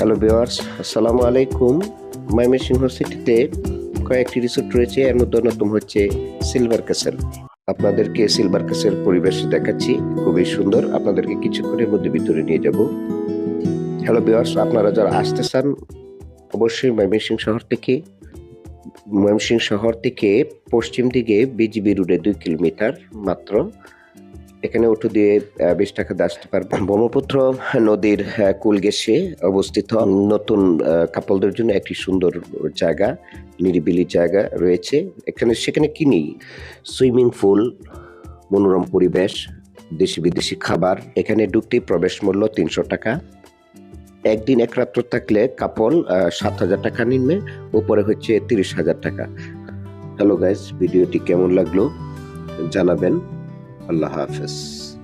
Hello viewers আসসালামু আলাইকুম ময়মনসিংহ সিটিতে কয়েকটি রিসোর্ট রয়েছে। এর মধ্যে অন্যতম হচ্ছে সিলভার ক্যাসেল আপনাদেরকে সিলভার ক্যাসেল পরিবেশ দেখাচ্ছি। খুবই সুন্দর। আপনাদেরকে কিছুক্ষণের মধ্যে ভিতরে নিয়ে যাব। হ্যালো ভিওয়ার্স আপনারা যারা আসতে চান, অবশ্যই ময়মনসিংহ শহর থেকে ময়মনসিংহ শহর থেকে পশ্চিম দিকে বিজিবি রোডে দুই কিলোমিটার মাত্র। এখানে অটো দিয়ে বিশ টাকা দিয়ে আসতে পারবেন ব্রহ্মপুত্র নদীর কুল ঘেঁষে অবস্থিত নতুন কাপলদের জন্য একটি সুন্দর জায়গা, নিরিবিলি জায়গা রয়েছে। এখানে, সেখানে কি নেই সুইমিং পুল, মনোরম পরিবেশ, দেশি বিদেশি খাবার। এখানে ঢুকতেই প্রবেশ মূল্য তিনশো টাকা। একদিন এক রাত্র থাকলে কাপল সাত হাজার টাকা নিবে উপরে হচ্ছে তিরিশ হাজার টাকা। হ্যালো গাইজ ভিডিওটি কেমন লাগল? জানাবেন। الله حافظ.